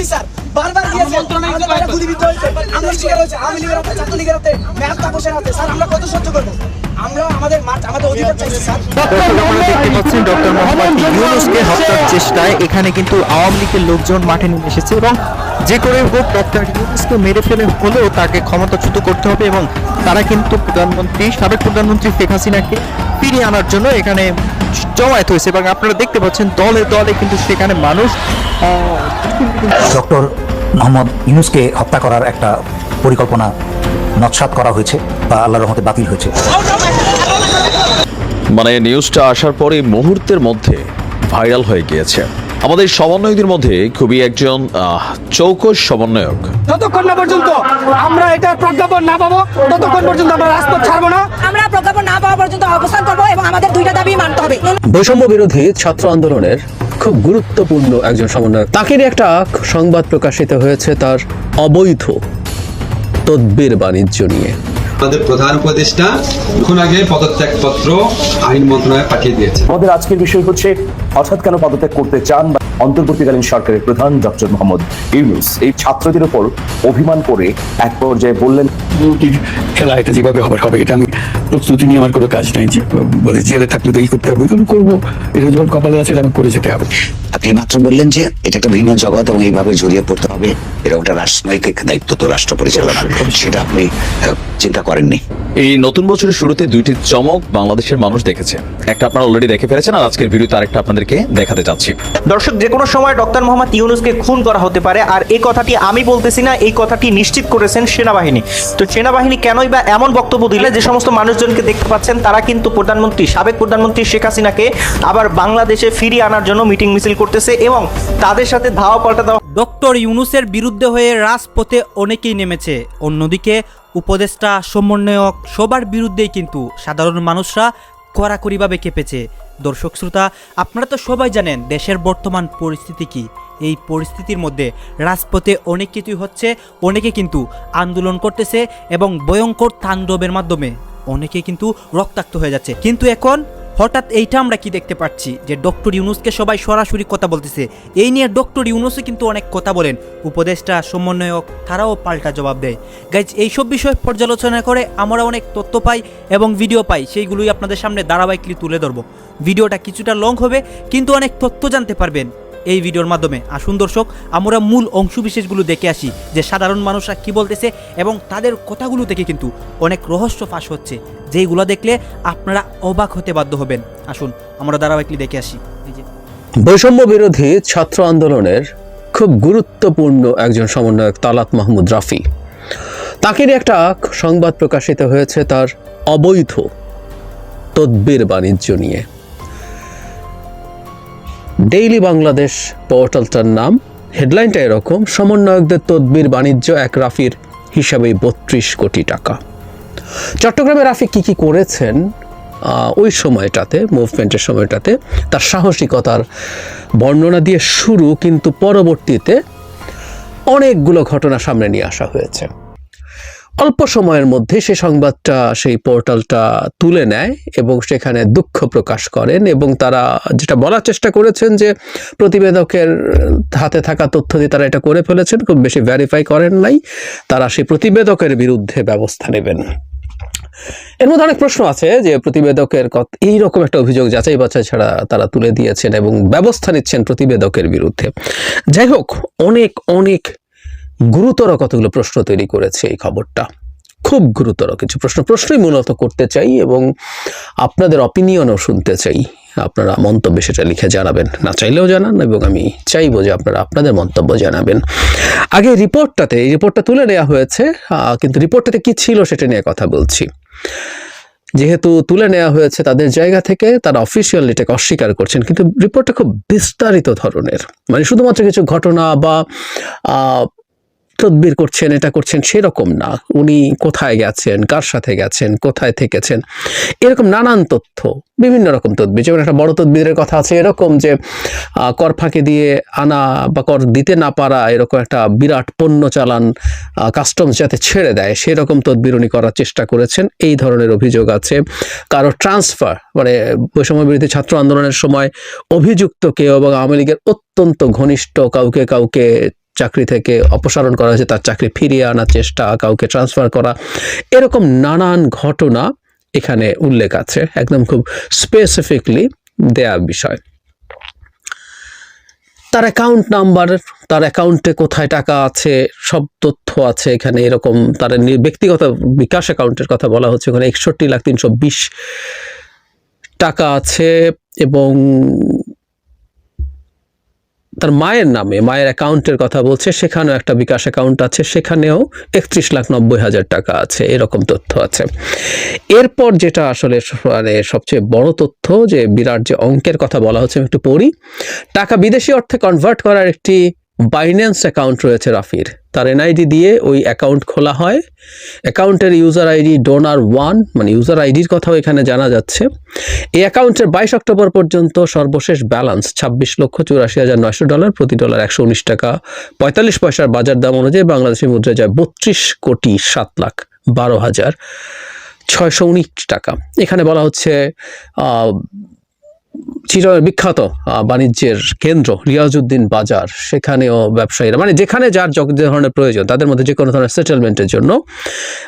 হয়নি স্যার বারবার গিয়েছে আমাদের বাইরে গুলিবিদ্ধ হয়েছে। আমরা শিকার হয়েছে। আওয়ামী লীগের হাতে ছাত্রলীগের হাতে মেয়াদ তাপসের হাতে। স্যার আমরা কত সহ্য করব? আমরা আমাদের মাঠ আমাদের অধিকার চাইছি স্যার। দেখতে পাচ্ছেন ডক্টর মোহাম্মদ ইউনুসকে হত্যার চেষ্টায় এখানে কিন্তু আওয়ামী লীগের লোকজন মাঠে নেমে এসেছে এবং যে করে হোক ডক্টর ইউনুসকে মেরে ফেলে হলেও তাকে ক্ষমতাচ্যুত করতে হবে এবং তারা কিন্তু প্রধানমন্ত্রী সাবেক প্রধানমন্ত্রী শেখ হাসিনাকে ফিরিয়ে আনার জন্য এখানে জমায়েত হয়েছে এবং আপনারা দেখতে পাচ্ছেন দলে দলে কিন্তু সেখানে মানুষ আহ, ডক্টর মোহাম্মদ ইউনুসকে হত্যা করার একটা পরিকল্পনা নৎসাত করা হয়েছে বা আল্লাহর রহমতে বাতিল হয়েছে। মানে নিউজটা আসার পরে মুহূর্তের মধ্যে ভাইরাল হয়ে গিয়েছে। আমাদের সমন্বয়কদের মধ্যে খুবই একজন আহ, চৌকস সমন্বয়ক। যতক্ষণ না পর্যন্ত আমরা এটা প্রজ্ঞাপন না পাবো ততক্ষণ পর্যন্ত আমরা রাজপথ ছাড়বো না। আমরা প্রজ্ঞাপন না পাওয়া পর্যন্ত অবস্থান করব এবং আমাদের দুইটা দাবি মানতে হবে। বৈষম্য বিরোধী ছাত্র আন্দোলনের খুব গুরুত্বপূর্ণ একজন সমন্বয় তাকেরই একটা সংবাদ প্রকাশিত হয়েছে তার অবৈধ তদ্বির বাণিজ্য নিয়ে। আমাদের প্রধান উপদেষ্টা এখন আগে পদত্যাগপত্র আইন মন্ত্রণালয়ে পাঠিয়ে দিয়েছে আমাদের আজকের বিষয় হচ্ছে হঠাৎ কেন পদত্যাগ করতে চান বা অন্তর্বর্তীকালীন সরকারের প্রধান ডক্টর মোহাম্মদ ইউনুস? এই ছাত্রদের উপর অভিমান করে এক পর্যায়ে বললেন খেলা এটা যেভাবে হবে হবে এটা আমি প্রস্তুতি নিয়ে আমার কোনো কাজ নাই যে বলে জেলে থাকলে তো এই করতে হবে ওইগুলো করব। এটা যখন কপালে আছে আমি করে যেতে হবে। আপনি মাত্র বললেন যে এটা একটা ভিন্ন জগৎ এবং এইভাবে জড়িয়ে পড়তে হবে এরকম একটা রাষ্ট্রনৈতিক দায়িত্ব তো রাষ্ট্র পরিচালনার সেটা আপনি চিন্তা করেননি এই নতুন বছরের শুরুতে দুইটি চমক বাংলাদেশের মানুষ দেখেছে। একটা আপনারা অলরেডি দেখে ফেলেছেন আর আজকের ভিডিওতে আরেকটা আপনাদেরকে দেখাতে চাচ্ছি দর্শক যে কোনো সময় ডক্টর মোহাম্মদ ইউনুসকে খুন করা হতে পারে আর এই কথাটি আমি বলতেছি না এই কথাটি নিশ্চিত করেছেন সেনাবাহিনী। তো সেনাবাহিনী কেনই বা এমন বক্তব্য দিলে যে সমস্ত মানুষজনকে দেখতে পাচ্ছেন তারা কিন্তু প্রধানমন্ত্রী সাবেক প্রধানমন্ত্রী শেখ হাসিনাকে আবার বাংলাদেশে ফিরিয়ে আনার জন্য মিটিং মিছিল করতেছে এবং তাদের সাথে ধাওয়া পাল্টা দেওয়া ডক্টর ইউনুসের বিরুদ্ধে হয়ে রাজপথে অনেকেই নেমেছে। অন্যদিকে উপদেষ্টা, সমন্বয়ক, সবার বিরুদ্ধেই কিন্তু সাধারণ মানুষরা কড়াকড়িভাবে কেঁপেছে। দর্শক শ্রোতা, আপনারা তো সবাই জানেন দেশের বর্তমান পরিস্থিতি কি। এই পরিস্থিতির মধ্যে রাজপথে অনেক কিছুই হচ্ছে, অনেকে কিন্তু আন্দোলন করতেছে এবং ভয়ঙ্কর তাণ্ডবের মাধ্যমে অনেকে কিন্তু রক্তাক্ত হয়ে যাচ্ছে। কিন্তু এখন হঠাৎ এইটা আমরা কি দেখতে পাচ্ছি? যে ডক্টর ইউনুসকে সবাই সরাসরি কথা বলতেছে। এই নিয়ে ডক্টর ইউনুসও কিন্তু অনেক কথা বলেন। উপদেষ্টা, সমন্বয়ক, তারাও পাল্টা জবাব দেয়। গাইজ এইসব বিষয় পর্যালোচনা করে আমরা অনেক তথ্য পাই এবং ভিডিও পাই। সেইগুলোই আপনাদের সামনে ধারাবাহিকলি তুলে ধরবো। ভিডিওটা কিছুটা লং হবে, কিন্তু অনেক তথ্য জানতে পারবেন। এই ভিডিওর মাধ্যমে। আসুন দর্শক, আমরা মূল অংশবিশেষগুলো দেখে আসি যে সাধারণ মানুষরা কি বলতেছে এবং তাদের কথাগুলো থেকে কিন্তু অনেক রহস্য ফাঁস হচ্ছে। যেইগুলো দেখলে আপনারা অবাক হতে বাধ্য হবেন। আসুন, আমরা ধারাবাহিকলি দেখে আসি। বৈষম্য বিরোধী ছাত্র আন্দোলনের খুব গুরুত্বপূর্ণ একজন সমন্বয়ক তালাত মাহমুদ রাফি। তাকেরই একটা সংবাদ প্রকাশিত হয়েছে তার অবৈধ তদ্বির বাণিজ্য নিয়ে। ডেইলি বাংলাদেশ পোর্টালটার নাম। হেডলাইনটা এরকম, সমন্বয়কদের তদ্বির বাণিজ্য এক রাফির হিসাবে বত্রিশ কোটি টাকা। চট্টগ্রামে রাফি কি কি করেছেন ওই সময়টাতে মুভমেন্টের সময়টাতে, তার সাহসিকতার বর্ণনা দিয়ে শুরু, কিন্তু পরবর্তীতে অনেকগুলো ঘটনা সামনে নিয়ে আসা হয়েছে। অল্প সময়ের মধ্যে সে সংবাদটা, সেই পোর্টালটা তুলে নেয় এবং সেখানে দুঃখ প্রকাশ করেন এবং তারা যেটা বলার চেষ্টা করেছেন যে প্রতিবেদকের হাতে থাকা তথ্য দিয়ে তারা এটা করে ফেলেছেন, খুব বেশি ভ্যারিফাই করেন নাই। তারা সেই প্রতিবেদকের বিরুদ্ধে ব্যবস্থা নেবেন। এর মধ্যে অনেক প্রশ্ন আছে যে প্রতিবেদকের এইরকম একটা অভিযোগ যাচাই বাছাই ছাড়া তারা তুলে দিয়েছেন এবং ব্যবস্থা নিচ্ছেন প্রতিবেদকের বিরুদ্ধে। যাই হোক, অনেক অনেক গুরুতর কতগুলো প্রশ্ন তৈরি করেছে এই খবরটা। খুব গুরুতর কিছু প্রশ্ন। প্রশ্নই মূলত করতে চাই এবং আপনাদের অপিনিয়নও শুনতে চাই। আপনারা মন্তব্যে সেটা লিখে জানাবেন। না চাইলেও জানান এবং আমি চাইব যে আপনারা আপনাদের মন্তব্য জানাবেন। আগে রিপোর্টটাতে এই রিপোর্টটা তুলে নেওয়া হয়েছে কিন্তু রিপোর্টটাতে কি ছিল সেটা নিয়ে কথা বলছি। যেহেতু তুলে নেওয়া হয়েছে তাদের জায়গা থেকে, তারা অফিসিয়াল এটাকে অস্বীকার করছেন, কিন্তু রিপোর্টটা খুব বিস্তারিত ধরনের। মানে শুধুমাত্র কিছু ঘটনা বা তদবির করছেন, এটা করছেন সেরকম না। উনি কোথায় গেছেন, কার সাথে গেছেন, কোথায় থেকেছেন, এরকম নানান তথ্য, বিভিন্ন রকম তদবির। যেমন একটা বড় তদবিরের কথা আছে, এরকম যে কর ফাঁকি দিয়ে আনা বা কর দিতে না পারা, এরকম একটা বিরাট পণ্য চালান কাস্টমস যাতে ছেড়ে দেয়, সেরকম তদবির উনি করার চেষ্টা করেছেন। এই ধরনের অভিযোগ আছে। কারও ট্রান্সফার মানে বৈষম্য বিরোধী ছাত্র আন্দোলনের সময় অভিযুক্ত কেউ এবং আওয়ামী লীগের অত্যন্ত ঘনিষ্ঠ কাউকে কাউকে চাকরি থেকে অপসারণ করা হয়েছে, তার চাকরি ফিরিয়ে আনার চেষ্টা, কাউকে ট্রান্সফার করা, এরকম নানান ঘটনা এখানে উল্লেখ আছে। একদম খুব স্পেসিফিকলি দেয়া বিষয়। তার অ্যাকাউন্ট নাম্বার তার অ্যাকাউন্টে কোথায় টাকা আছে, সব তথ্য আছে এখানে, এরকম তার ব্যক্তিগত বিকাশ অ্যাকাউন্টের কথা বলা হচ্ছে। ওখানে একষট্টি লাখ তিনশো বিশ টাকা আছে এবং তার মায়ের নামে, মায়ের অ্যাকাউন্টের কথা বলছে, সেখানেও একটা বিকাশ অ্যাকাউন্ট আছে, সেখানেও একত্রিশ লাখ নব্বই হাজার টাকা আছে, এরকম তথ্য আছে। এরপর যেটা আসলে মানে সবচেয়ে বড় তথ্য, যে বিরাট যে অঙ্কের কথা বলা হচ্ছে, আমি একটু পড়ি। টাকা বিদেশি অর্থে কনভার্ট করার একটি বাইন্যান্স অ্যাকাউন্ট রয়েছে রাফির। তার এনআইডি দিয়ে ওই অ্যাকাউন্ট খোলা হয়। অ্যাকাউন্টের ইউজার আইডি ডোনার ওয়ান মানে ইউজার আইডির কথাও এখানে জানা যাচ্ছে। এই অ্যাকাউন্টের বাইশ অক্টোবর পর্যন্ত সর্বশেষ ব্যালেন্স ছাব্বিশ লক্ষ চুরাশি হাজার নয়শো ডলার প্রতি ডলার একশো উনিশ টাকা। পঁয়তাল্লিশ পয়সার বাজার দাম অনুযায়ী বাংলাদেশি মুদ্রা যায় বত্রিশ কোটি সাত লাখ বারো হাজার ছয়শো উনিশ টাকা। এখানে বলা হচ্ছে আহ, বিখ্যাত বাণিজ্যের কেন্দ্র রিয়াজউদ্দিন বাজার। সেখানেও ব্যবসায়ীরা মানে যেখানে যার যত ধরনের প্রয়োজন তাদের মধ্যে যে কোনো ধরনের সেটেলমেন্টের জন্য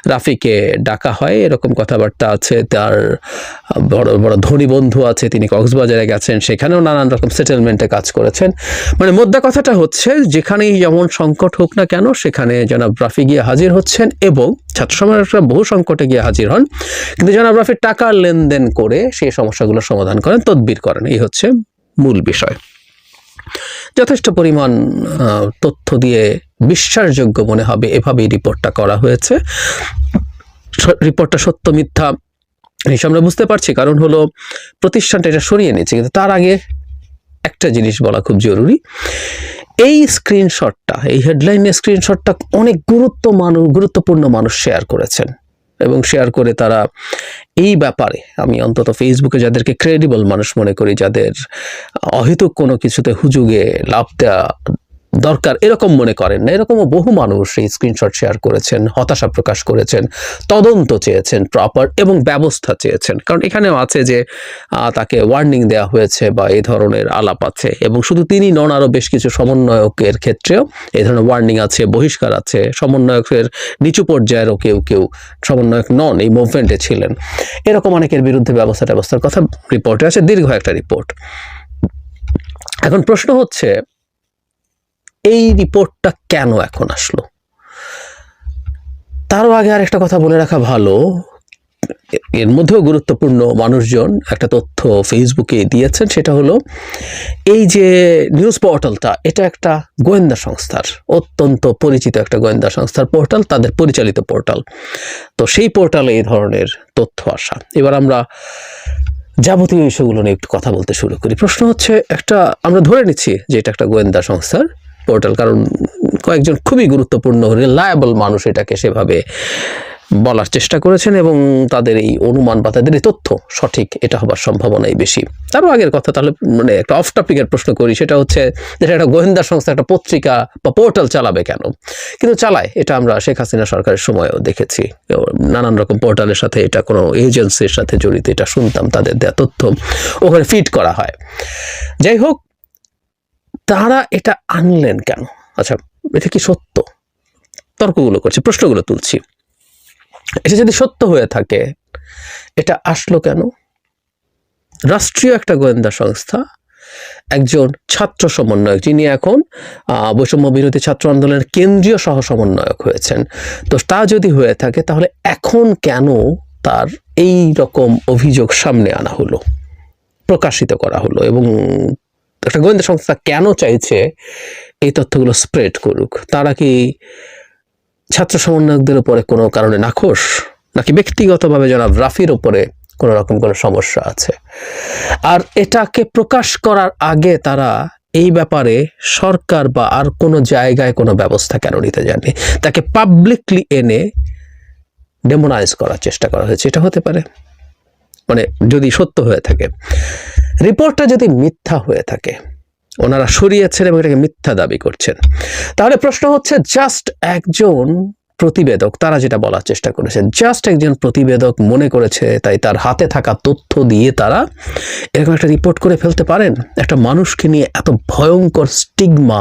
রাফিকে ডাকা হয়। এরকম কথাবার্তা আছে তার বড় বড় ধনী বন্ধু আছে তিনি কক্সবাজারে গেছেন সেখানেও নানান রকম সেটেলমেন্টে কাজ করেছেন। মানে মোদ্দা কথাটা হচ্ছে যেখানেই যেমন সংকট হোক না কেন সেখানে জনাব রাফি গিয়ে হাজির হচ্ছেন এবং ছাত্র সমাজরা বহু সংকটে গিয়ে হাজির হন। কিন্তু জনাব রাফি টাকার লেনদেন করে সেই সমস্যাগুলোর সমাধান করেন তদবির করেন এই হচ্ছে মূল বিষয়। যথেষ্ট পরিমাণ তথ্য দিয়ে বিশ্বাসযোগ্য মনে হবে, এভাবেই রিপোর্টটা করা হয়েছে। রিপোর্টটা সত্য, মিথ্যা হিসাব আমরা বুঝতে পারছি। কারণ হলো, প্রতিষ্ঠানটা এটা সরিয়ে নিচ্ছে কিন্তু তার আগে একটা জিনিস বলা খুব জরুরি। এই স্ক্রিনশটটা এই হেডলাইনের স্ক্রিনশটটা অনেক গুরুত্ব মানুষ গুরুত্বপূর্ণ মানুষ শেয়ার করেছেন। এবং শেয়ার করে তারা এই ব্যাপারে। আমি অন্তত ফেসবুকে যাদেরকে ক্রেডিবল মানুষ মনে করি, যাদের অহেতুক কোনো কিছুতে হুজুগে লাভ দেওয়া দরকার, এরকম মনে করেন না। এরকমও বহু মানুষ এই স্ক্রিনশট শেয়ার করেছেন, হতাশা প্রকাশ করেছেন, তদন্ত চেয়েছেন প্রপার এবং ব্যবস্থা চেয়েছেন। কারণ এখানেও আছে যে তাকে ওয়ার্নিং দেওয়া হয়েছে বা এই ধরনের আলাপ আছে এবং শুধু তিনি নন, আরও বেশ কিছু সমন্বয়কের ক্ষেত্রেও এই ধরনের ওয়ার্নিং আছে, বহিষ্কার আছে। সমন্বয়কের নিচু পর্যায়েরও কেউ কেউ সমন্বয়ক নন, এই মুভমেন্টে ছিলেন। এরকম অনেকের বিরুদ্ধে ব্যবস্থা ব্যবস্থার কথা রিপোর্টে আছে, দীর্ঘ একটা রিপোর্ট এখন প্রশ্ন হচ্ছে এই রিপোর্টটা কেন এখন আসলো? তারও আগে আর একটা কথা বলে রাখা ভালো। এর মধ্যেও গুরুত্বপূর্ণ মানুষজন একটা তথ্য ফেসবুকে দিয়েছেন, সেটা হলো, এই যে নিউজ পোর্টালটা, এটা একটা গোয়েন্দা সংস্থার, অত্যন্ত পরিচিত একটা গোয়েন্দা সংস্থার পোর্টাল, তাদের পরিচালিত পোর্টাল। তো সেই পোর্টালে এই ধরনের তথ্য আসা। এবার আমরা যাবতীয় বিষয়গুলো নিয়ে একটু কথা বলতে শুরু করি। প্রশ্ন হচ্ছে একটা, আমরা ধরে নিচ্ছি যে এটা একটা গোয়েন্দা সংস্থার পোর্টাল কারণ কয়েকজন খুবই গুরুত্বপূর্ণ রিলায়েবল মানুষ এটাকে সেভাবে বলার চেষ্টা করেছেন এবং তাদের এই অনুমান বা তাদের এই তথ্য সঠিক, এটা হবার সম্ভাবনাই বেশি। তারও আগের কথা তাহলে মানে একটা অফ টপিকের প্রশ্ন করি, সেটা হচ্ছে যেটা একটা গোয়েন্দা সংস্থা, একটা পত্রিকা বা পোর্টাল চালাবে কেন? কিন্তু চালায়, এটা আমরা শেখ হাসিনা সরকারের সময়ও দেখেছি। নানান রকম পোর্টালের সাথে এটা, কোনো এজেন্সির সাথে জড়িত, এটা শুনতাম, তাদের দেওয়া তথ্য ওখানে ফিট করা হয়। যাই হোক তারা এটা আনলেন কেন? আচ্ছা এটা কি সত্য? তর্কগুলো করছি, প্রশ্নগুলো তুলছি। এটা যদি সত্য হয়ে থাকে, এটা আসলো কেন? রাষ্ট্রীয় একটা গোয়েন্দা সংস্থা, একজন ছাত্র সমন্বয়ক, যিনি এখন বৈষম্য বিরোধী ছাত্র আন্দোলনের কেন্দ্রীয় সহ সমন্বয়ক হয়েছেন। তো তা যদি হয়ে থাকে, তাহলে এখন কেন তার এই রকম অভিযোগ সামনে আনা হলো, প্রকাশিত করা হলো এবং একটা গোয়েন্দা সংস্থা কেন চাইছে এই তথ্যগুলো স্প্রেড করুক? তারা কি ছাত্র সমন্বয়কদের উপরে কোনো কারণে নাখোশ? নাকি ব্যক্তিগতভাবে জনাব রাফির উপরে কোনো রকম কোনো সমস্যা আছে? আর এটাকে প্রকাশ করার আগে তারা এই ব্যাপারে সরকার বা আর কোনো জায়গায় কোনো ব্যবস্থা কেন নিতে যায়নি? তাকে পাবলিকলি এনে ডেমোনাইজ করার চেষ্টা করা হয়েছে। এটা হতে পারে। মানে যদি সত্য হয়ে থাকে। রিপোর্টটা যদি মিথ্যা হয়ে থাকে, ওনারা সরিয়েছেন এবং এটাকে মিথ্যা দাবি করছেন। তাহলে প্রশ্ন হচ্ছে জাস্ট একজন প্রতিবেদক, তারা যেটা বলার চেষ্টা করেছে জাস্ট একজন প্রতিবেদক মনে করেছে, তাই তার হাতে থাকা তথ্য দিয়ে তারা এরকম একটা রিপোর্ট করে ফেলতে পারেন? একটা মানুষকে নিয়ে এত ভয়ঙ্কর স্টিগমা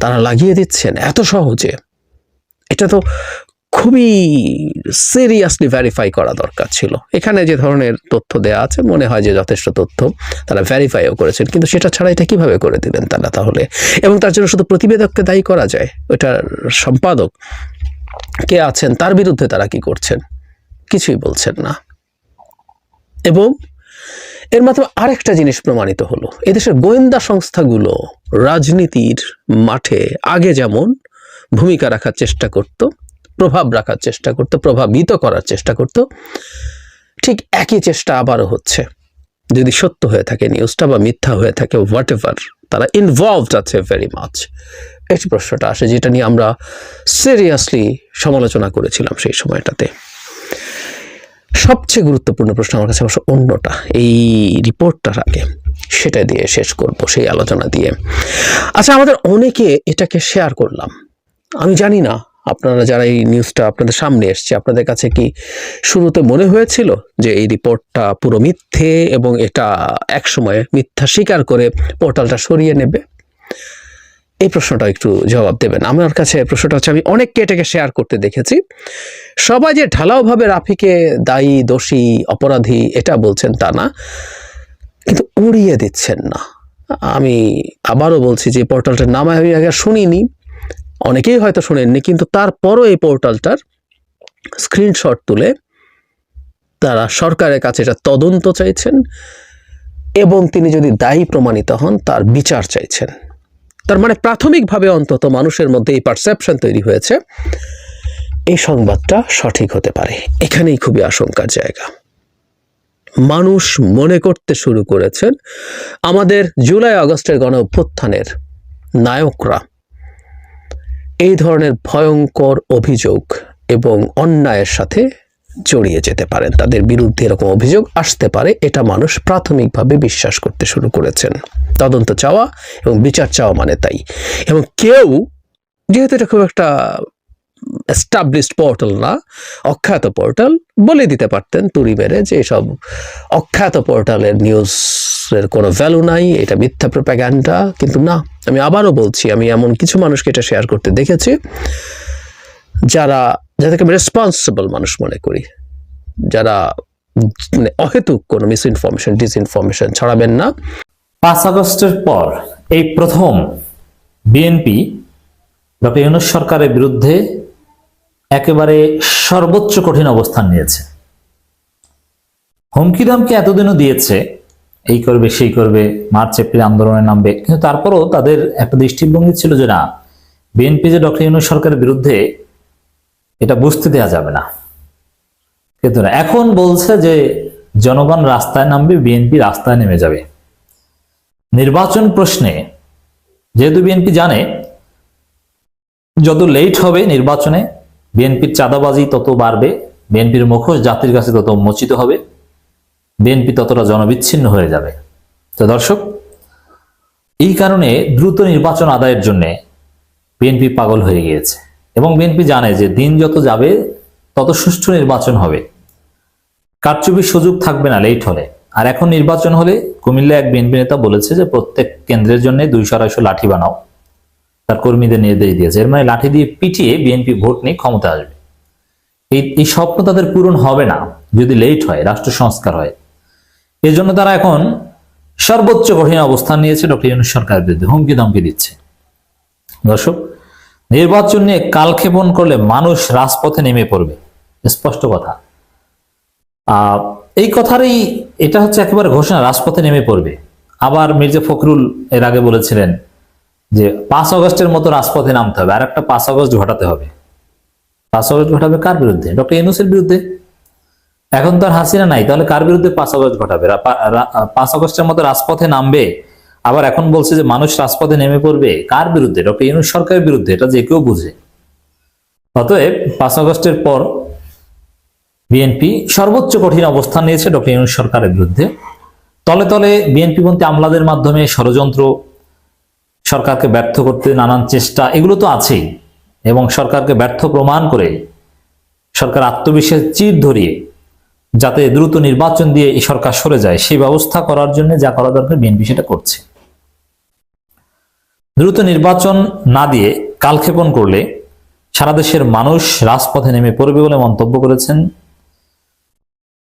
তারা লাগিয়ে দিচ্ছেন, এত সহজে? এটা তো খুবই সিরিয়াসলি ভেরিফাই করা দরকার ছিল। এখানে যে ধরনের তথ্য দেওয়া আছে, মনে হয় যে যথেষ্ট তথ্য তারা ভেরিফাইও করেছেন। কিন্তু সেটা ছাড়া এটা কীভাবে করে দিলেন তারা তাহলে? এবং তার জন্য শুধু প্রতিবেদককে দায়ী করা যায়? ওটার সম্পাদক কে আছেন, তার বিরুদ্ধে তারা কি করছেন? কিছুই বলছেন না। এবং এর মাধ্যমে আরেকটা জিনিস প্রমাণিত হলো। এদেশের গোয়েন্দা সংস্থাগুলো রাজনীতির মাঠে আগে যেমন ভূমিকা রাখার চেষ্টা করত প্রভাব রাখার চেষ্টা করত, প্রভাবিত করার চেষ্টা করত। ঠিক একই চেষ্টা আবারও হচ্ছে। যদি সত্য হয়ে থাকে, নিউজটা বা মিথ্যা হয়ে থাকে হোয়াট এভার তারা ইনভলভড আছে ভেরি মাচ এই প্রশ্নটা আসে, যেটা নিয়ে আমরা সিরিয়াসলি সমালোচনা করেছিলাম সেই সময়টাতে। সবচেয়ে গুরুত্বপূর্ণ প্রশ্ন আমার কাছে অবশ্য অন্যটা, এই রিপোর্টটার আগে। সেটা দিয়ে শেষ করব সেই আলোচনা দিয়ে। আচ্ছা আমাদের অনেকে এটাকে শেয়ার করলাম। আমি জানি না আপনারা যারা এই নিউজটা আপনাদের সামনে এসছে, আপনাদের কাছে কি শুরুতে মনে হয়েছিল যে এই রিপোর্টটা পুরো মিথ্যে এবং এটা এক একসময় মিথ্যা স্বীকার করে পোর্টালটা সরিয়ে নেবে? এই প্রশ্নটা একটু জবাব দেবেন। আমার কাছে প্রশ্নটা হচ্ছে, আমি অনেককে এটাকে শেয়ার করতে দেখেছি। সবাই যে ঢালাওভাবে রাফিকে দায়ী, দোষী, অপরাধী, এটা বলছেন তা না। কিন্তু উড়িয়ে দিচ্ছেন না। আমি আবারও বলছি যে পোর্টালটার নাম আমি আগে শুনিনি। অনেকেই হয়তো শোনেননি, কিন্তু তারপরও এই পোর্টালটার স্ক্রিনশট তুলে তারা সরকারের কাছে এটা তদন্ত চাইছেন এবং তিনি যদি দায়ী প্রমাণিত হন, তার বিচার চাইছেন। তার মানে প্রাথমিকভাবে অন্তত মানুষের মধ্যে এই পারসেপশন তৈরি হয়েছে। এই সংবাদটা সঠিক হতে পারে। এখানেই খুবই আশঙ্কার জায়গা। মানুষ মনে করতে শুরু করেছেন, আমাদের জুলাই আগস্টের গণ অভ্যুত্থানের নায়করা এই ধরনের ভয়ঙ্কর অভিযোগ এবং অন্যায়ের সাথে জড়িয়ে যেতে পারেন তাদের বিরুদ্ধে এরকম অভিযোগ আসতে পারে, এটা মানুষ প্রাথমিকভাবে বিশ্বাস করতে শুরু করেছেন। তদন্ত চাওয়া এবং বিচার চাওয়া মানে তাই। এবং কেউ, যেহেতু এটা খুব একটা এস্টাবলিশড পোর্টাল না, অখ্যাত পোর্টাল বলে দিতে পারতেন তুড়ি মেরে যে এসব অখ্যাত পোর্টালের নিউজের কোনো ভ্যালু নাই, এটা মিথ্যা প্রোপাগ্যান্ডা কিন্তু না। আমি আবারও বলছি, আমি এমন কিছু মানুষকে এটা শেয়ার করতে দেখেছি, যারা, যাদেরকে আমি রেসপন্সিবল মানুষ মনে করি। যারা মানে অহেতুক কোনো মিস ইনফরমেশন ডিসইনফরমেশন ছড়াবেন না। পাঁচ আগস্টের পর এই প্রথম বিএনপি ডক্টর ইউনুস সরকারের বিরুদ্ধে একেবারে সর্বোচ্চ কঠিন অবস্থান নিয়েছে। হুমকি দামকে এতদিনও দিয়েছে এই করবে, সেই করবে, মার্চ, এপ্রিল আন্দোলনে নামবে। কিন্তু তারপরও তাদের একটা দৃষ্টিভঙ্গি ছিল যে না, বিএনপি যে ডক্টর ইউনুস সরকারের বিরুদ্ধে এটা বুঝতে দেওয়া যাবে না। কিন্তু না, এখন বলছে যে জনগণ রাস্তায় নামবে, বিএনপি রাস্তায় নেমে যাবে। নির্বাচন প্রশ্নে যেহেতু বিএনপি জানে, যত লেট হবে নির্বাচনে, বিএনপির চাঁদাবাজি তত বাড়বে, বিএনপির মুখোশ জাতির কাছে তত উন্মোচিত হবে। বিএনপি ততটা জনবিচ্ছিন্ন হয়ে যাবে। তো দর্শক, এই কারণে দ্রুত নির্বাচন আদায়ের জন্য বিএনপি পাগল হয়ে গিয়েছে এবং বিএনপি জানে যে দিন যত যাবে, তত সুষ্ঠু নির্বাচন হবে। কারচুপির সুযোগ থাকবে না লেট হলে। আর এখন নির্বাচন হলে কুমিল্লা এক বিএনপি নেতা বলেছে যে, প্রত্যেক কেন্দ্রের জন্য দুইশো আড়াইশো লাঠি বানাও। তার কর্মীদের নির্দেশ দিয়েছে। এর মানে লাঠি দিয়ে পিটিয়ে বিএনপি ভোট নিয়ে ক্ষমতা আসবে। এই স্বপ্ন তাদের পূরণ হবে না, যদি লেট হয়, রাষ্ট্র সংস্কার হয়। এই জন্য তারা এখন সর্বোচ্চ কঠিন অবস্থান নিয়েছে, ডক্টর ইউনুস সরকারের বিরুদ্ধে হুমকি ধমকি দিচ্ছে। দর্শক, নির্বাচন নিয়ে কালক্ষেপণ করলে মানুষ রাজপথে নেমে পড়বে স্পষ্ট কথা। এই কথারই এটা হচ্ছে একেবারে ঘোষণা, রাজপথে নেমে পড়বে। আবার মির্জা ফখরুল এর আগে বলেছিলেন যে পাঁচ আগস্টের মতো রাজপথে নামতে হবে আর একটা পাঁচ আগস্ট ঘটাতে হবে। পাঁচ আগস্ট ঘটাবে কার বিরুদ্ধে? ডক্টর ইউনুসের বিরুদ্ধে? এখন তো আর হাসিনা নাই, তাহলে কার বিরুদ্ধে পাঁচ আগস্ট ঘটাবে? পাঁচ আগস্টের মতো রাজপথে নামবে, আবার এখন বলছে যে মানুষ রাজপথে নেমে পড়বে, কার বিরুদ্ধে? ডক্টর ইউনুস সরকারের বিরুদ্ধে, এটা যে কেউ বুঝে। অতএব পাঁচ আগস্টের পর বিএনপি সর্বোচ্চ কঠিন অবস্থান নিয়েছে ডক্টর ইউনুস সরকারের বিরুদ্ধে। তলে তলে বিএনপি পন্থী আমলাদের মাধ্যমে ষড়যন্ত্র সরকারকে ব্যর্থ করতে নানান চেষ্টা, এগুলো তো আছেই, এবং সরকারকে ব্যর্থ প্রমাণ করে সরকার আত্মবিশ্বাস চির ধরিয়ে যাতে দ্রুত নির্বাচন দিয়ে এই সরকার সরে যায়, সেই ব্যবস্থা করার জন্য যা করা দরকার বিএনপি সেটা করছে। দ্রুত নির্বাচন না দিয়ে কালক্ষেপণ করলে সারা দেশের মানুষ রাজপথে নেমে পড়বে বলে মন্তব্য করেছেন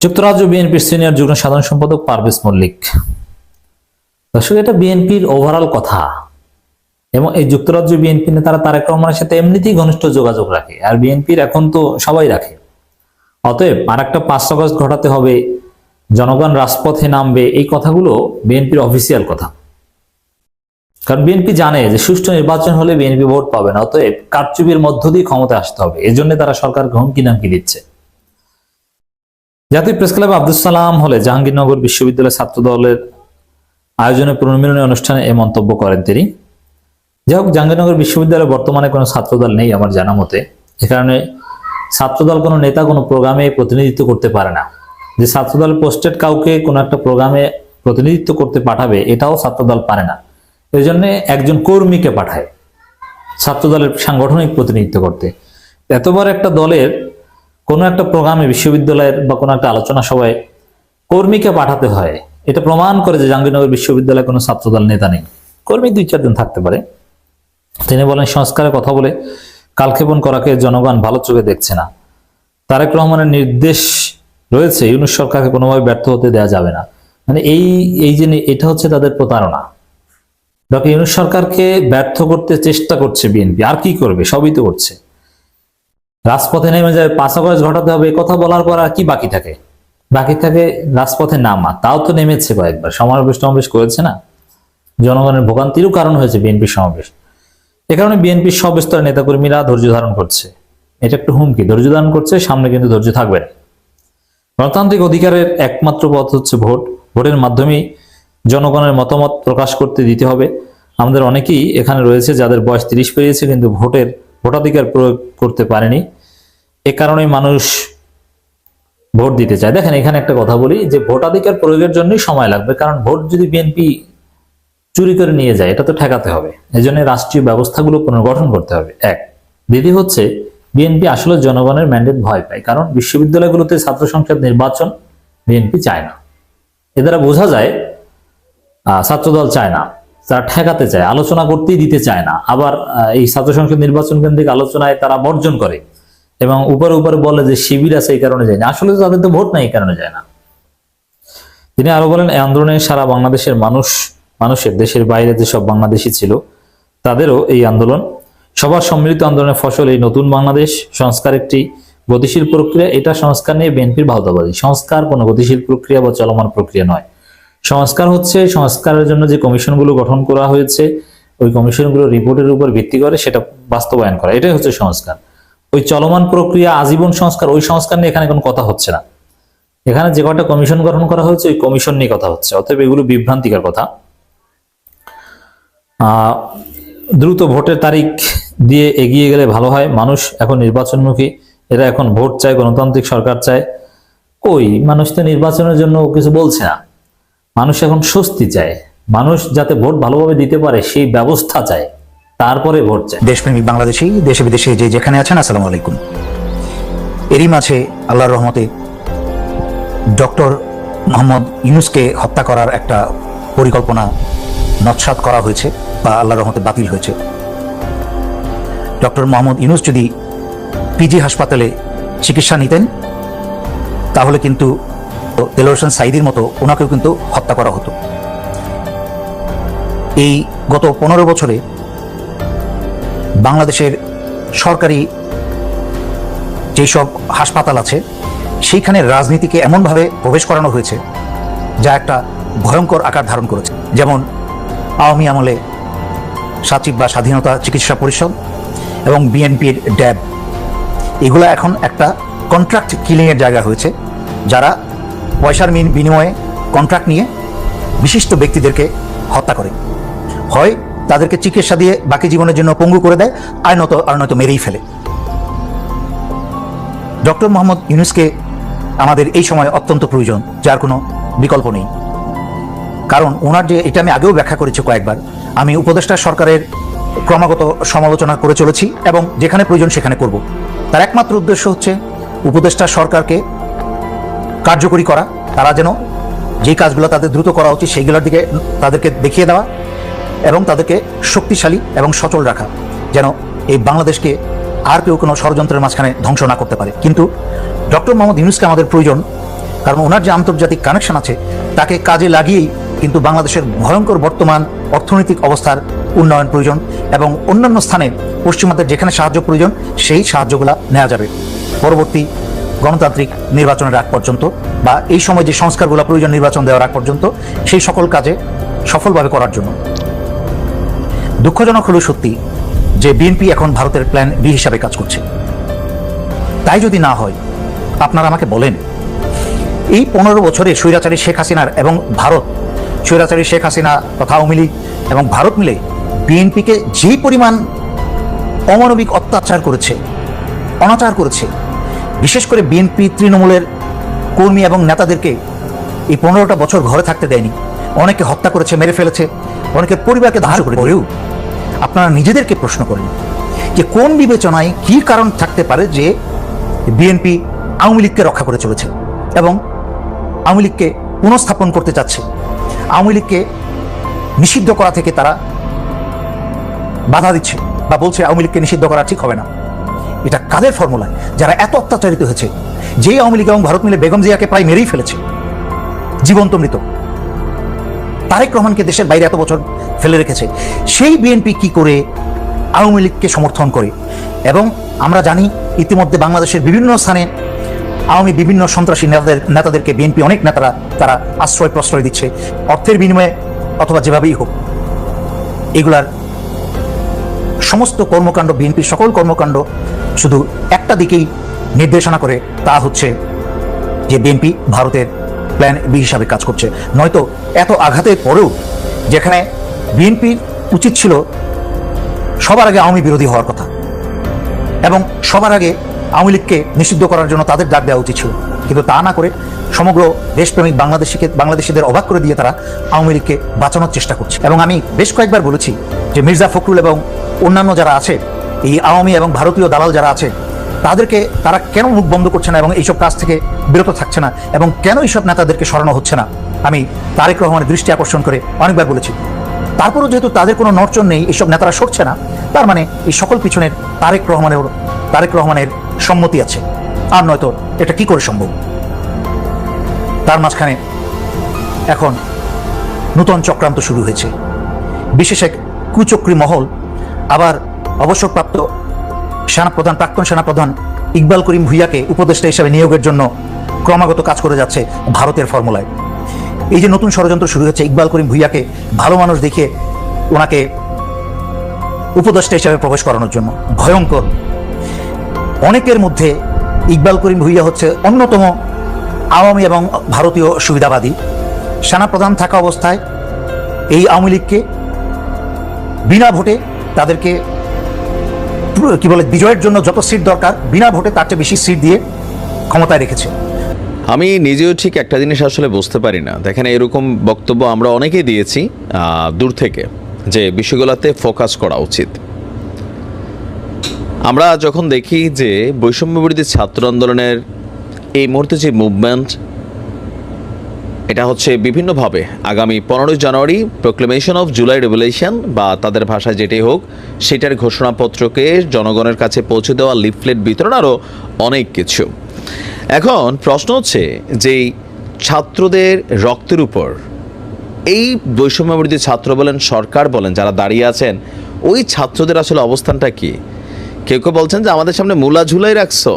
যুক্তরাজ্য বিএনপির সিনিয়র যুগ্ম সাধারণ সম্পাদক পারভেজ মল্লিক। দর্শক, এটা বিএনপির ওভারঅল কথা। এবং এই যুক্তরাজ্য বিএনপি নেতারা তারেক রহমানের সাথে এমনিতেই ঘনিষ্ঠ যোগাযোগ রাখে। আর বিএনপির এখন তো সবাই রাখে। অতএব আর একটা পাঁচ আগস্ট ঘটাতে হবে। জনগণ রাজপথে নামবে, এই কথাগুলো বিএনপির অফিসিয়াল কথা। কারণ বিএনপি জানে যে সুষ্ঠু নির্বাচন হলে বিএনপি ভোট পাবে না, অতএব কারচুপির মধ্য দিয়ে ক্ষমতা আসতে হবে। এই জন্য তারা সরকারকে হুমকি নামকি দিচ্ছে। জাতীয় প্রেস ক্লাব আব্দুল সালাম হলে জাহাঙ্গীরনগর বিশ্ববিদ্যালয় ছাত্র দলের আয়োজনে পুনর্মিলনী অনুষ্ঠানে এই মন্তব্য করেন তিনি। যাই হোক, জাহাঙ্গীরনগর বিশ্ববিদ্যালয়ে বর্তমানে কোনো ছাত্রদল নেই আমার জানা মতে। এ কারণে ছাত্রদল কোনো নেতা, কোনো প্রোগ্রামে প্রতিনিধিত্ব করতে পারে না। যে ছাত্রদল পোস্টেড কাউকে কোনো একটা প্রোগ্রামে প্রতিনিধিত্ব করতে পাঠাবে, এটাও ছাত্রদল পারে না। এই জন্য একজন কর্মীকে পাঠায় ছাত্রদলের সাংগঠনিক প্রতিনিধিত্ব করতে। এতবার একটা দলের কোনো একটা প্রোগ্রামে বিশ্ববিদ্যালয়ের বা কোনো একটা আলোচনা সভায় কর্মীকে পাঠাতে হয়, এটা প্রমাণ করে যে জাহাঙ্গীরনগর বিশ্ববিদ্যালয়ে কোনো ছাত্রদল নেতা নেই। কর্মী দুই চারজন থাকতে পারে। তিনি বলেন, সংস্কারের কথা বলে কালক্ষেপণ করাকে জনগণ ভালো চোখে দেখছে না। তারেক রহমানের নির্দেশ রয়েছে, ইউনুস সরকারকে কোনোভাবে ব্যর্থ হতে দেওয়া যাবে না। মানে এই এই যে এটা হচ্ছে তাদের প্রতারণা। ডক্টর ইউনুস সরকারকে ব্যর্থ করতে চেষ্টা করছে বিএনপি, আর কি করবে? সবই তো করছে। রাজপথে নেমে যায় পাশাপাশি ঘটাতে হবে কথা বলার পর আর কি বাকি থাকে? বাকি থাকে রাজপথে নামা, তাও তো নেমেছে কয়েকবার। সমাবেশ টমাবেশ করেছে না? জনগণের ভোগান্তিরও কারণ হয়েছে বিএনপি সমাবেশ। এ কারণে বিএনপির সব স্তরের নেতাকর্মীরা ধৈর্য ধারণ করছে। এটা একটু হুমকি। ধৈর্য ধারণ করছে, সামনে কিন্তু ধৈর্য থাকবে না। গণতান্ত্রিক অধিকারের একমাত্র পথ হচ্ছে ভোট। ভোটের মাধ্যমেই জনগণের মতামত প্রকাশ করতে দিতে হবে। আমাদের অনেকেই এখানে রয়েছে যাদের বয়স তিরিশ পেরিয়েছে, কিন্তু ভোটের ভোটাধিকার প্রয়োগ করতে পারেনি। এ কারণে মানুষ ভোট দিতে চায়। দেখেন, এখানে একটা কথা বলি যে ভোটাধিকার প্রয়োগের জন্যই সময় লাগবে। কারণ ভোট যদি বিএনপি চুরি করে নিয়ে যায়, এটা তো ঠেকাতে হবে। এই জন্য রাষ্ট্রীয় ব্যবস্থাগুলো পুনর্গঠন করতে হবে। এক দ্বিতীয় হচ্ছে বিএনপি আসলে জনগণের ম্যান্ডেট ভয় পায়, কারণ বিশ্ববিদ্যালয়গুলোতে ছাত্র সংসদ নির্বাচন বিএনপি চায় না। এ দ্বারা বোঝা যায় ছাত্রদল চায় না, তারা ঠেকাতে চায়, আলোচনা করতেই দিতে চায় না। আবার এই ছাত্র সংসদ নির্বাচন কেন্দ্রিক আলোচনায় তারা বর্জন করে এবং উপরে উপরে বলে যে শিবির আছে এই কারণে যায় না। আসলে তাদের তো ভোট নাই, এই কারণে যায় না। তিনি আরও বলেন, এই আন্দোলনে সারা বাংলাদেশের মানুষ মানুষের দেশের বাইরে যেসব বাংলাদেশি ছিল, তাদেরও এই আন্দোলন, সবার সম্মিলিত আন্দোলনের ফসল এই নতুন বাংলাদেশ, সংস্কার একটি গতিশীল প্রক্রিয়া, এটা সংস্কার নিয়ে বিএনপির ভাওতাবাদী সংস্কার কোনো গতিশীল প্রক্রিয়া বা চলমান প্রক্রিয়া নয়। সংস্কার হচ্ছে সংস্কারের জন্য যে কমিশনগুলো গঠন করা হয়েছে, ওই কমিশনগুলো রিপোর্টের উপর ভিত্তি করে সেটা বাস্তবায়ন করা। এটাই হচ্ছে সংস্কার। ওই চলমান প্রক্রিয়া, আজীবন সংস্কার, ওই সংস্কার নিয়ে এখানে কোনো কথা হচ্ছে না। এখানে যে কটা কমিশন গঠন করা হয়েছে, ওই কমিশন নিয়ে কথা হচ্ছে, অতএব এগুলো বিভ্রান্তিকর কথা। দ্রুত ভোটের তারিখ দিয়ে এগিয়ে গেলে ভালো হয়। মানুষ এখন নির্বাচনমুখী, এরা এখন ভোট চায়, গণতান্ত্রিক সরকার চায়। কই? মানুষ তো নির্বাচনের জন্য কিছু বলছে না। মানুষ এখন স্বস্তি চায়। মানুষ যাতে ভোট ভালোভাবে দিতে পারে, সেই ব্যবস্থা চায়। তারপরে ভোট চায়। দেশপ্রেমিক বাংলাদেশি, দেশে বিদেশে যে যেখানে আছেন, আসসালামু আলাইকুম। এরই মাঝে আল্লাহর রহমতে ডক্টর মোহাম্মদ ইউনুসকে হত্যা করার একটা পরিকল্পনা নৎসাত করা হয়েছে বা আল্লাহর রহমতে বাতিল হয়েছে। ডক্টর মোহাম্মদ ইউনুস যদি পিজি হাসপাতালে চিকিৎসা নিতেন, তাহলে কিন্তু দেলোর হোসেন সাইদির মতো ওনাকেও কিন্তু হত্যা করা হতো। এই গত পনেরো বছরে বাংলাদেশের সরকারি যেসব হাসপাতাল আছে, সেইখানে রাজনীতিকে এমনভাবে প্রবেশ করানো হয়েছে, যা একটা ভয়ঙ্কর আকার ধারণ করেছে। যেমন আওয়ামী আমলে সাচিব বা স্বাধীনতা চিকিৎসা পরিষদ এবং বিএনপির ড্যাব। এগুলো এখন একটা কন্ট্রাক্ট কিলিংয়ের জায়গা হয়েছে, যারা পয়সার মিন- বিনিময়ে কন্ট্রাক্ট নিয়ে বিশিষ্ট ব্যক্তিদেরকে হত্যা করে। হয় তাদেরকে চিকিৎসা দিয়ে বাকি জীবনের জন্য পঙ্গু করে দেয়, আর নয়তো আর নয়তো মেরেই ফেলে। ডক্টর মোহাম্মদ ইউনুসকে আমাদের এই সময় অত্যন্ত প্রয়োজন, যার কোনো বিকল্প নেই। কারণ ওনার যে, এটা আমি আগেও ব্যাখ্যা করেছি কয়েকবার। আমি উপদেষ্টা সরকারের ক্রমাগত সমালোচনা করে চলেছি এবং যেখানে প্রয়োজন সেখানে করব। তার একমাত্র উদ্দেশ্য হচ্ছে উপদেষ্টা সরকারকে কার্যকরী করা, তারা যেন যে কাজগুলো তাদের দ্রুত করা উচিত সেইগুলোর দিকে তাদেরকে দেখিয়ে দেওয়া এবং তাদেরকে শক্তিশালী এবং সচল রাখা, যেন এই বাংলাদেশকে আর কেউ কোনো ষড়যন্ত্রের মাঝখানে ধ্বংস না করতে পারে। কিন্তু ডক্টর মোহাম্মদ ইউনুসকে আমাদের প্রয়োজন, কারণ ওনার যে আন্তর্জাতিক কানেকশন আছে, তাকে কাজে লাগিয়েই কিন্তু বাংলাদেশের ভয়ঙ্কর বর্তমান অর্থনৈতিক অবস্থার উন্নয়ন প্রয়োজন এবং অন্যান্য স্থানে পশ্চিমাদের যেখানে সাহায্য প্রয়োজন, সেই সাহায্যগুলো নেওয়া যাবে। পরবর্তী গণতান্ত্রিক নির্বাচনের আগ পর্যন্ত বা এই সময় যে সংস্কারগুলো প্রয়োজন নির্বাচন দেওয়ার আগ পর্যন্ত, সেই সকল কাজে সফলভাবে করার জন্য। দুঃখজনক হলো সত্যি যে বিএনপি এখন ভারতের প্ল্যান বি হিসাবে কাজ করছে। তাই যদি না হয়, আপনারা আমাকে বলেন, এই পনেরো বছরে স্বৈরাচারী শেখ হাসিনার এবং ভারত স্বৈরাচারী শেখ হাসিনা তথা আওয়ামী লীগ এবং ভারত মিলে বিএনপিকে যে পরিমাণ অমানবিক অত্যাচার করেছে অনাচার করেছে বিশেষ করে বিএনপি তৃণমূলের কর্মী এবং নেতাদেরকে এই পনেরোটা বছর ঘরে থাকতে দেয়নি। অনেকে হত্যা করেছে মেরে ফেলেছে অনেকের পরিবারকে ধ্বংস করে পরেও আপনারা নিজেদেরকে প্রশ্ন করেন যে কোন বিবেচনায় কি কারণ থাকতে পারে যে বিএনপি আওয়ামী লীগকে রক্ষা করে চলেছে এবং আওয়ামী লীগকে পুনঃস্থাপন করতে চাচ্ছে? আওয়ামী লীগকে নিষিদ্ধ করা থেকে তারা বাধা দিচ্ছে বা বলছে আওয়ামী লীগকে নিষিদ্ধ করা ঠিক হবে না। এটা কাদের ফর্মুলায় যারা এত অত্যাচারিত হয়েছে, যেই আওয়ামী লীগ এবং ভারত মিলে বেগম জিয়াকে প্রায় মেরেই ফেলেছে, জীবন্ত মৃত। তারেক রহমানকে দেশের বাইরে এত বছর ফেলে রেখেছে, সেই বিএনপি কি করে আওয়ামী লীগকে সমর্থন করে? এবং আমরা জানি ইতিমধ্যে বাংলাদেশের বিভিন্ন স্থানে আওয়ামী বিভিন্ন সন্ত্রাসী নেতাদের নেতাদেরকে বিএনপি অনেক নেতারা তারা আশ্রয় প্রশ্রয় দিচ্ছে, অর্থের বিনিময়ে অথবা যেভাবেই হোক। এগুলার সমস্ত কর্মকাণ্ড বিএনপির সকল কর্মকাণ্ড শুধু একটা দিকেই নির্দেশনা করে, তা হচ্ছে যে বিএনপি ভারতের প্ল্যান বি হিসাবে কাজ করছে। নয়তো এত আঘাতের পরেও যেখানে বিএনপির উচিত ছিল সবার আগে আওয়ামী বিরোধী হওয়ার কথা এবং সবার আগে আওয়ামী লীগকে নিষিদ্ধ করার জন্য তাদের ডাক দেওয়া উচিত ছিল। কিন্তু তা না করে সমগ্র দেশপ্রেমিক বাংলাদেশিকে বাংলাদেশিদের অবাক করে দিয়ে তারা আওয়ামী লীগকে বাঁচানোর চেষ্টা করছে। এবং আমি বেশ কয়েকবার বলেছি যে মির্জা ফখরুল এবং অন্যান্য যারা আছে, এই আওয়ামী এবং ভারতীয় দালাল যারা আছে, তাদেরকে তারা কেন মুখ বন্ধ করছে না এবং এইসব কাজ থেকে বিরত থাকছে না এবং কেন এইসব নেতাদেরকে সরানো হচ্ছে না? আমি তারেক রহমানের দৃষ্টি আকর্ষণ করে অনেকবার বলেছি। তারপরেও যেহেতু তাদের কোনো নড়চড় নেই, এইসব নেতারা সরছে না, তার মানে এই সকল পিছনের তারেক রহমানের তারেক রহমানের সম্মতি আছে। আর নয়তো এটা কি করে সম্ভব? তার মাঝখানে এখন নূতন চক্রান্ত শুরু হয়েছে। বিশেষ এক কুচক্রী মহল, আবার অবসরপ্রাপ্ত সেনাপ্রধান, প্রাক্তন সেনাপ্রধান ইকবাল করিম ভুইয়াকে উপদেষ্টা হিসেবে নিয়োগের জন্য ক্রমাগত কাজ করে যাচ্ছে ভারতের ফর্মুলায়। এই যে নতুন ষড়যন্ত্র শুরু হয়েছে, ইকবাল করিম ভুইয়াকে ভালো মানুষ দেখিয়ে ওনাকে উপদেষ্টা হিসেবে প্রবেশ করানোর জন্য। ভয়ঙ্কর অনেকের মধ্যে ইকবাল করিম ভুইয়া হচ্ছে অন্যতম আওয়ামী এবং ভারতীয় সুবিধাবাদী। সেনাপ্রধান থাকা অবস্থায় এই আওয়ামী লীগকে বিনা ভোটে তাদেরকে কি বলে বিজয়ের জন্য যত সিট দরকার, বিনা ভোটে তার চেয়ে বেশি সিট দিয়ে ক্ষমতায় রেখেছে। আমি নিজেও ঠিক একটা জিনিস আসলে বুঝতে পারি না। দেখেন, এরকম বক্তব্য আমরা অনেকেই দিয়েছি দূর থেকে, যে বিষয়গুলোতে ফোকাস করা উচিত। আমরা যখন দেখি যে বৈষম্য বিরোধী ছাত্র আন্দোলনের এই মুহূর্তে যে মুভমেন্ট এটা হচ্ছে বিভিন্নভাবে। আগামী পনেরোই জানুয়ারি প্রোক্লেমেশন অফ জুলাই রেভুলেশন বা তাদের ভাষায় যেটি হোক, সেটার ঘোষণাপত্রকে জনগণের কাছে পৌঁছে দেওয়া লিফলেট বিতরণ আরও অনেক কিছু। এখন প্রশ্ন হচ্ছে যে ছাত্রদের রক্তের উপর এই বৈষম্য বিরোধী ছাত্র বলেন, সরকার বলেন, যারা দাঁড়িয়ে আছেন, ওই ছাত্রদের আসলে অবস্থানটা কি? কেউ কেউ বলছেন যে আমাদের সামনে মূলা ঝুলাই রাখছো।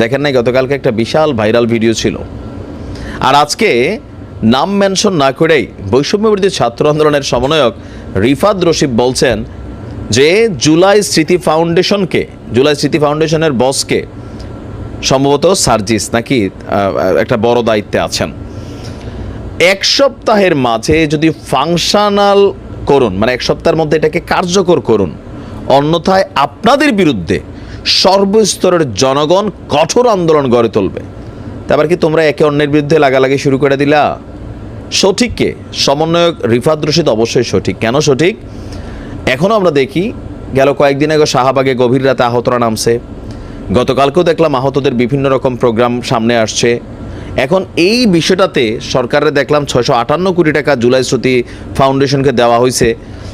দেখেন নাই, গতকালকে একটা বিশাল ভাইরাল ভিডিও ছিল। আর আজকে নাম মেনশন না করেই বৈষম্যবিরোধী ছাত্র আন্দোলনের সমন্বয়ক রিফাত রশিদ বলছেন যে জুলাই স্মৃতি ফাউন্ডেশনকে, জুলাই স্মৃতি ফাউন্ডেশনের বসকে সম্ভবত সার্জিস নাকি একটা বড় দায়িত্বে আছেন। এক সপ্তাহের মাঝে যদি ফাংশনাল করুন মানে এক সপ্তাহের মধ্যে এটাকে কার্যকর করুন অন্যথায় আপনাদের বিরুদ্ধে সর্বস্তরের জনগণ কঠোর আন্দোলন গড়ে তুলবে। তারপর কি তোমরা একে অন্যের বিরুদ্ধে লাগালাগি শুরু করে দিলা? সঠিককে সমন্বয়ক রিফাত রশিদ অবশ্যই সঠিক। কেন সঠিক? এখনও আমরা দেখি, গেল কয়েকদিন আগে শাহবাগে গভীর রাতে আহতরা নামছে। গতকালকেও দেখলাম আহতদের বিভিন্ন রকম প্রোগ্রাম সামনে আসছে। এখন এই বিষয়টাতে সরকারের দেখলাম ছয়শো আটান্ন কোটি টাকা জুলাই স্মৃতি ফাউন্ডেশনকে দেওয়া হয়েছে।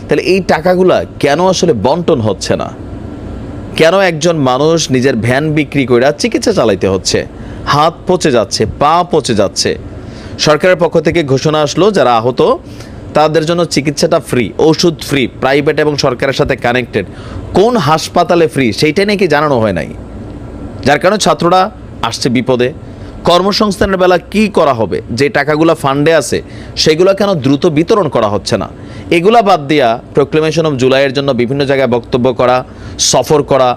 তাহলে এই টাকাগুলা কেন আসলে বন্টন হচ্ছে না? কেন একজন মানুষ নিজের ভ্যান বিক্রি করে চিকিৎসা চালাইতে হচ্ছে? হাত পচে যাচ্ছে, পা পচে যাচ্ছে। সরকারের পক্ষ থেকে ঘোষণা আসলো, যারা আহত, তাদের জন্য চিকিৎসাটা ফ্রি ওষুধ ফ্রি প্রাইভেট এবং সরকারের সাথে কানেক্টেড কোন হাসপাতালে ফ্রি সেইটাই নাকি জানানো হয় নাই? যার কারণে ছাত্ররা আসছে বিপদে। কর্মসংস্থানের বেলা কি করা হবে? যে টাকাগুলো ফান্ডে আছে, সেগুলো কেন দ্রুত বিতরণ করা হচ্ছে না? এগুলা বাদ দিয়া প্রোক্লেমেশন অফ জুলাইয়ের জন্য বিভিন্ন জায়গায় বক্তব্য করা, সফর করা,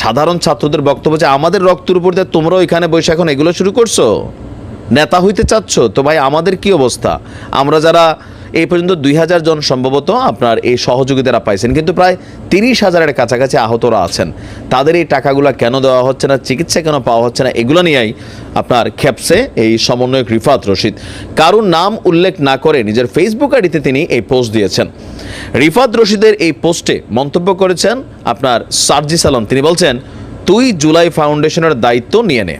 সাধারণ ছাত্রদের বক্তব্য যে আমাদের রক্তের উপর দিয়ে তোমরাও এখানে বসে এখন এগুলো শুরু করছ? নেতা হইতে চাচ্ছ? তো ভাই, আমাদের কি অবস্থা? আমরা যারা এই পর্যন্ত দুই হাজার জন সম্ভবত আপনার এই সহযোগিতারা পাইছেন, কিন্তু প্রায় তিরিশ হাজারের কাছাকাছি আহতরা আছেন। তাদের এই টাকাগুলো কেন দেওয়া হচ্ছে না, চিকিৎসা কেন পাওয়া হচ্ছে না, এগুলো নিয়েই আপনার খেপসে এই সমন্বয়ক রিফাত রশিদ। কারুর নাম উল্লেখ না করে নিজের ফেসবুক আইডিতে তিনি এই পোস্ট দিয়েছেন। রিফাত রশিদের এই পোস্টে মন্তব্য করেছেন আপনার সার্জি আলম তিনি বলছেন, তুই জুলাই ফাউন্ডেশনের দায়িত্ব নিয়ে নে।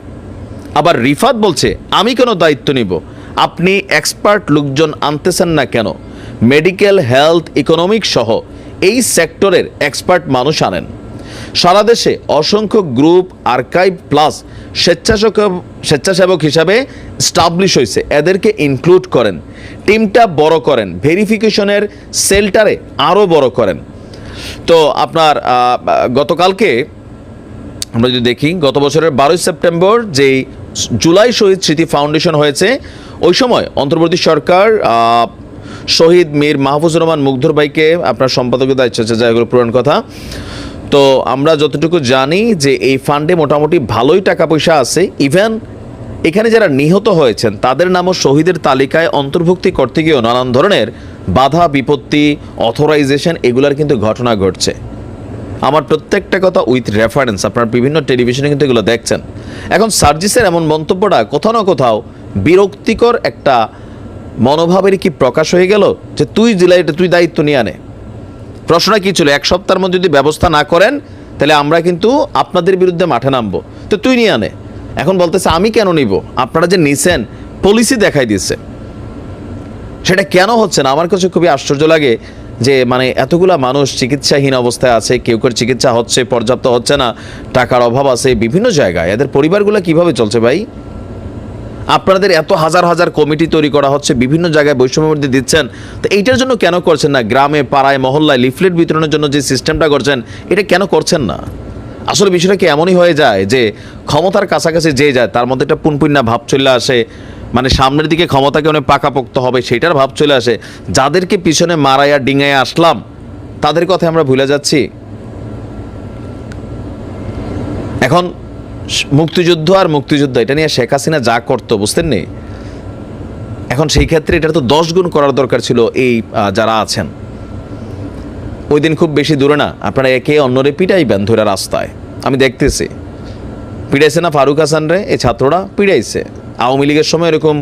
আবার রিফাত বলছে, আমি কেন দায়িত্ব নিব? আপনি এক্সপার্ট লোকজন আনতেছেন না কেন? মেডিকেল হেলথ ইকোনমিক সহ এই সেক্টরের এক্সপার্ট মানুষ আনেন। সারা দেশে অসংখ্য গ্রুপ আর্কাইভ প্লাস স্বেচ্ছাসেবক স্বেচ্ছাসেবক হিসাবে স্টাবলিশ হয়েছে। এদেরকে ইনক্লুড করেন টিমটা বড় করেন ভেরিফিকেশনের সেলটারে আরও বড় করেন। তো আপনার গতকালকে আমরা যদি দেখি, গত বছরের বারোই সেপ্টেম্বর যেই জুলাই শহীদ স্মৃতি ফাউন্ডেশন হয়েছে ওই সময় অন্তর্বর্তী সরকার শহীদ মীর মাহফুজুর রহমান মুগ্ধর ভাইকে আপনার সম্পাদকের দায়িত্ব আছে যা এগুলো পুরান কথা। তো আমরা যতটুকু জানি যে এই ফান্ডে মোটামুটি ভালোই টাকা পয়সা আছে। ইভেন এখানে যারা নিহত হয়েছেন, তাদের নামও শহীদের তালিকায় অন্তর্ভুক্তি করতে গিয়েও নানান ধরনের বাধা, বিপত্তি অথরাইজেশন এগুলার কিন্তু ঘটনা ঘটছে। আমার প্রত্যেকটা কথা উইথ রেফারেন্স আপনার বিভিন্ন টেলিভিশনে কিন্তু এগুলো দেখছেন। এখন সার্জিসের এমন মন্তব্যটা কোথাও না কোথাও বিরক্তিকর একটা মনোভাবের কি প্রকাশ হয়ে গেল যে তুই জেলায় তুই দায়িত্ব নিয়ে আনে? প্রশ্ন কি ছিল, এক সপ্তাহের মধ্যে যদি ব্যবস্থা না করেন, তাহলে আমরা কিন্তু আপনাদের বিরুদ্ধে মাঠে নামবো। তো তুই নিয়ে আনে। এখন বলতেছে, আমি কেন নিব? আপনারা যে নিছেন পলিসি দেখাই দিচ্ছে। সেটা কেন হচ্ছে না? আমার কাছে খুবই আশ্চর্য লাগে যে মানে এতগুলা মানুষ চিকিৎসাহীন অবস্থায় আছে, কেউ কেউ চিকিৎসা হচ্ছে, পর্যাপ্ত হচ্ছে না, টাকার অভাব আছে বিভিন্ন জায়গায়। এদের পরিবারগুলো কীভাবে চলছে ভাই? আপনাদের এত হাজার হাজার কমিটি তৈরি করা হচ্ছে, বিভিন্ন জায়গায় বৈষম্য মধ্যে দিচ্ছেন। তো এইটার জন্য কেন করছেন না? গ্রামে, পাড়ায়, মহল্লায় লিফলেট বিতরণের জন্য যে সিস্টেমটা করছেন, এটা কেন করছেন না? আসলে বিষয়টা কি এমনই হয়ে যায় যে ক্ষমতার কাছাকাছি যে যায়, তার মধ্যে একটা পুনপুন্না ভাব চলে আসে। মানে সামনের দিকে ক্ষমতাকে অনেক পাকাপোক্ত হবে, সেটার ভাব চলে আসে। যাদেরকে পিছনে মারাইয়া, ডিঙাইয়া আসলাম, তাদের কথা আমরা ভুলে যাচ্ছি। এখন মুক্তিযুদ্ধ আর মুক্তিযুদ্ধ, এটা নিয়ে শেখ হাসিনা যা করতো, বুঝতেন নি? এখন সেই ক্ষেত্রে এটা তো দশ গুণ করার দরকার ছিল এই যারা আছেন। ওই দিন খুব বেশি দূরে না, আপনারা একে অন্যরে পিটাইবেন ধরে রাস্তায়। আমি দেখতেছি, পিটাইছে না ফারুক হাসান রে এই ছাত্ররা পিটাইছে। আওয়ামী লীগের সময় এরকম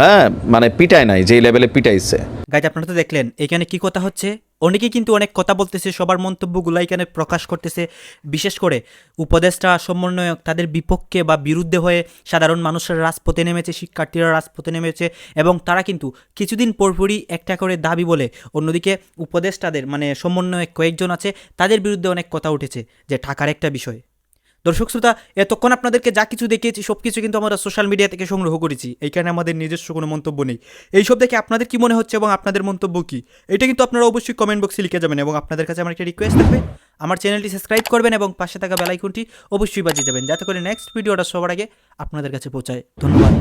হ্যাঁ মানে পিটায় নাই, যেই লেভেলে পিটাইছে। গাইজ আপনারা তো দেখলেন, এখানে কি কথা হচ্ছে? অনেকেই কিন্তু অনেক কথা বলতেছে, সবার মন্তব্যগুলো এখানে প্রকাশ করতেছে। বিশেষ করে উপদেষ্টা সমন্বয়ক তাদের বিপক্ষে বা বিরুদ্ধে হয়ে সাধারণ মানুষের রাজপথে নেমেছে, শিক্ষার্থীরা রাজপথে নেমেছে এবং তারা কিন্তু কিছুদিন পরপরই একটা করে দাবি বলে। অন্যদিকে উপদেষ্টাদের মানে সমন্বয়ক কয়েকজন আছে, তাদের বিরুদ্ধে অনেক কথা উঠেছে, যে টাকার একটা বিষয়। দর্শক শ্রোতা, এতক্ষণ আপনাদেরকে যা কিছু দেখিয়েছি, সব কিছু কিন্তু আমরা সোশ্যাল মিডিয়া থেকে সংগ্রহ করেছি। এইখানে আমাদের নিজস্ব কোনো মন্তব্য নেই। এইসব দেখে আপনাদের কি মনে হচ্ছে এবং আপনাদের মন্তব্য কি? এটা কিন্তু আপনারা অবশ্যই কমেন্ট বক্সে লিখে যাবেন এবং আপনাদের কাছে আমার একটা রিকোয়েস্ট থাকবে। আমার চ্যানেলটি সাবস্ক্রাইব করবেন এবং পাশে থাকা বেলাইকনটি অবশ্যই বাজিয়ে যাবেন, যাতে করে নেক্সট ভিডিওটা সবার আগে আপনাদের কাছে পৌঁছায়। ধন্যবাদ।